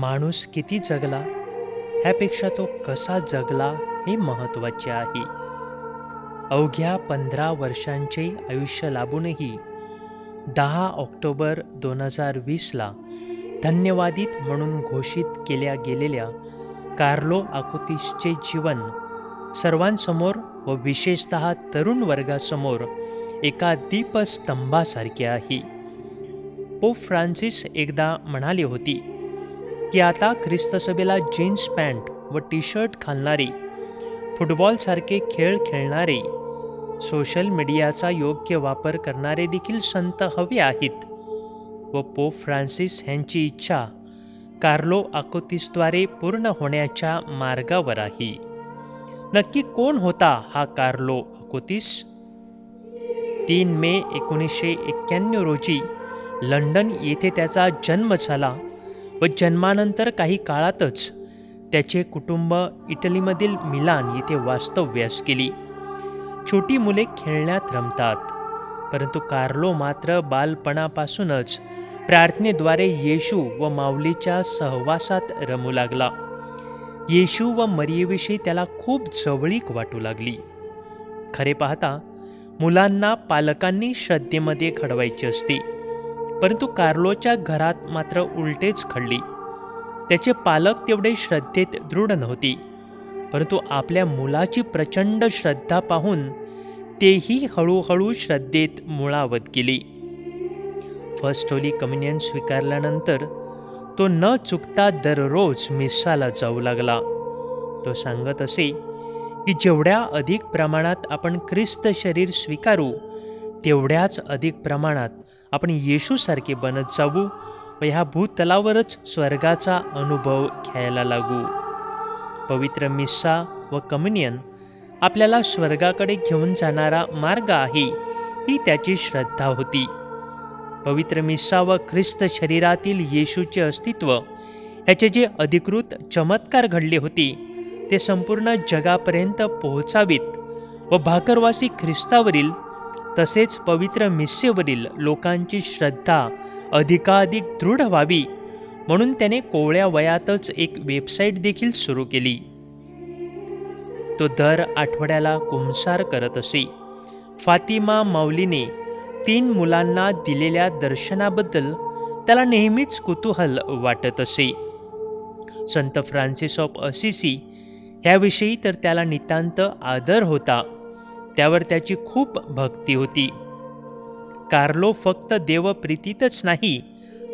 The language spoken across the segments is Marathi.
माणूस किती जगला ह्यापेक्षा तो कसा जगला हे महत्त्वाचे आहे. अवघ्या पंधरा वर्षांचे आयुष्य लाभूनही दहा ऑक्टोबर दोन हजार वीसला धन्यवादित म्हणून घोषित केल्या गेलेल्या कार्लो आकुतीसचे जीवन सर्वांसमोर व विशेषत तरुण वर्गासमोर एका दीपस्तंभासारखे आहे. पोप फ्रान्सिस एकदा म्हणाले होती की आता ख्रिस्तसभेला जीन्स पॅन्ट व टी शर्ट घालणारे फुटबॉलसारखे खेळ खेळणारे सोशल मीडियाचा योग्य वापर करणारे देखील संत हवे आहेत व पोप फ्रान्सिस यांची इच्छा कार्लो आकोतीसद्वारे पूर्ण होण्याच्या मार्गावर आहे नक्की कोण होता हा कार्लो आकोतीस? तीन मे एकोणीसशे एक्क्याण्णव रोजी लंडन येथे त्याचा जन्म झाला व जन्मानंतर काही काळातच त्याचे कुटुंब इटलीमधील मिलान येथे वास्तव्यास केली. छोटी मुले खेळण्यात रमतात परंतु कार्लो मात्र बालपणापासूनच प्रार्थनेद्वारे येशू व माऊलीच्या सहवासात रमू लागला. येशू व मरियेविषयी त्याला खूप जवळीक वाटू लागली. खरे पाहता मुलांना पालकांनी श्रद्धेमध्ये घडवायचे असते. परंतु कार्लोच्या घरात मात्र उलटेच घडली. त्याचे पालक तेवढे श्रद्धेत दृढ नव्हते परंतु आपल्या मुलाची प्रचंड श्रद्धा पाहून तेही हळूहळू श्रद्धेत मुळावत गेली. फर्स्ट होली कम्युनियन स्वीकारल्यानंतर तो न चुकता दररोज मिसाला जाऊ लागला. तो सांगत असे की जेवढ्या अधिक प्रमाणात आपण ख्रिस्त शरीर स्वीकारू तेवढ्याच अधिक प्रमाणात आपण येशूसारखे बनत जाऊ व ह्या भूतलावरच स्वर्गाचा अनुभव घ्यायला लागू. पवित्र मिस्सा व कम्युनियन आपल्याला स्वर्गाकडे घेऊन जाणारा मार्ग आहे ही त्याची श्रद्धा होती. पवित्र मिस्सा व ख्रिस्त शरीरातील येशूचे अस्तित्व ह्याचे जे अधिकृत चमत्कार घडले होते ते संपूर्ण जगापर्यंत पोहोचावीत व भाकरवासी ख्रिस्तावरील तसेच पवित्र मिस्सेवरील लोकांची श्रद्धा अधिकाधिक दृढ व्हावी म्हणून त्याने कोवळ्या वयातच एक वेबसाईट देखील सुरू केली. तो दर आठवड्याला कुंसार करत असे. फातिमा माऊलीने तीन मुलांना दिलेल्या दर्शनाबद्दल त्याला नेहमीच कुतूहल वाटत असे. संत फ्रान्सिस ऑफ असिसी ह्याविषयी तर त्याला नितांत आदर होता. त्यावर त्याची खूप भक्ती होती. कार्लो फक्त देवप्रीतीतच नाही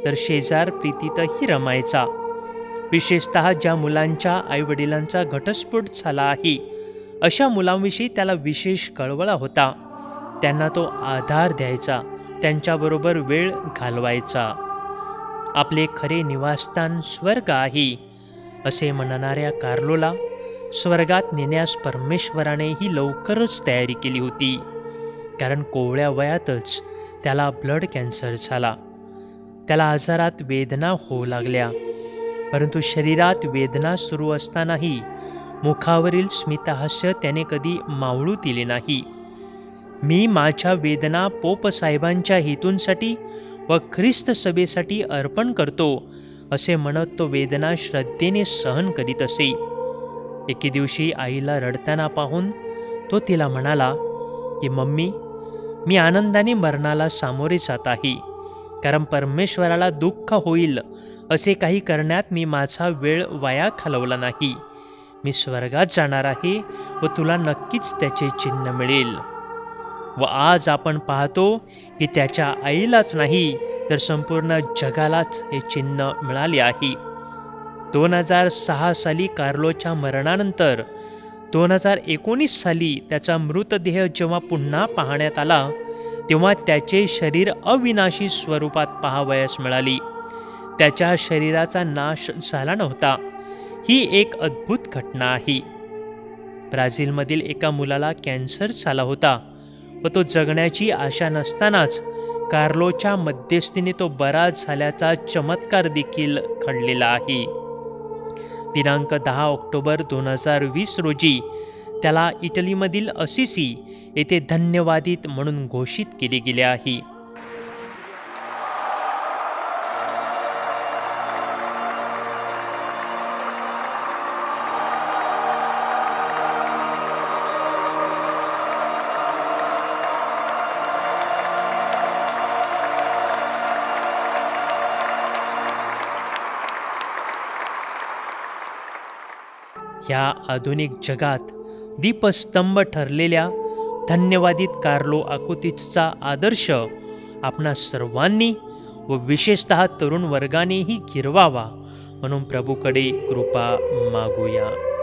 तर शेजार प्रीतीतही रमायचा. विशेषत ज्या मुलांच्या आईवडिलांचा घटस्फोट झाला आहे अशा मुलांविषयी त्याला विशेष कळवळा होता. त्यांना तो आधार द्यायचा त्यांच्याबरोबर वेळ घालवायचा. आपले खरे निवासस्थान स्वर्ग आहे असे म्हणणाऱ्या कार्लोला स्वर्गात नेण्यास परमेश्वरानेही लवकरच तयारी केली होती. कारण कोवळ्या वयातच त्याला ब्लड कॅन्सर झाला. त्याला आजारात वेदना होऊ लागल्या. परंतु शरीरात वेदना सुरू असतानाही मुखावरील स्मितहास्य त्याने कधी मावळू दिले नाही. मी माझ्या वेदना पोपसाहेबांच्या हेतूंसाठी व ख्रिस्त सभेसाठी अर्पण करतो असे म्हणत तो वेदना श्रद्धेने सहन करीत असे. एके दिवशी आईला रडताना पाहून तो तिला म्हणाला की मम्मी मी आनंदाने मरणाला सामोरे जात आहे. कारण परमेश्वराला दुःख होईल असे काही करण्यात मी माझा वेळ वाया घालवला नाही. मी स्वर्गात जाणार आहे व तुला नक्कीच त्याचे चिन्ह मिळेल. व आज आपण पाहतो की त्याच्या आईलाच नाही तर संपूर्ण जगालाच हे चिन्ह मिळाले आहे. दोन हजार सहा साली कार्लोच्या मरणानंतर दोन हजार एकोणीस साली त्याचा मृतदेह जेव्हा पुन्हा पाहण्यात आला तेव्हा त्याचे शरीर अविनाशी स्वरूपात पाहावयास मिळाली. त्याच्या शरीराचा नाश झाला नव्हता. ही एक अद्भुत घटना आहे. ब्राझीलमधील एका मुलाला कॅन्सर झाला होता व तो जगण्याची आशा नसतानाच कार्लोच्या मध्यस्थीने तो बरा झाल्याचा चमत्कार देखील घडलेला आहे. दिनांक दहा ऑक्टोबर दोन हजार वीस रोजी त्याला इटलीमधील असिसी येथे धन्यवादित म्हणून घोषित केले गेले आहे. ह्या आधुनिक जगात दीपस्तंभ ठरलेल्या धन्यवादित कार्लो आकुतीचा आदर्श आपणा सर्वांनी व विशेषतः तरुण वर्गानेही गिरवावा. म्हणून प्रभूकडे कृपा मागूया.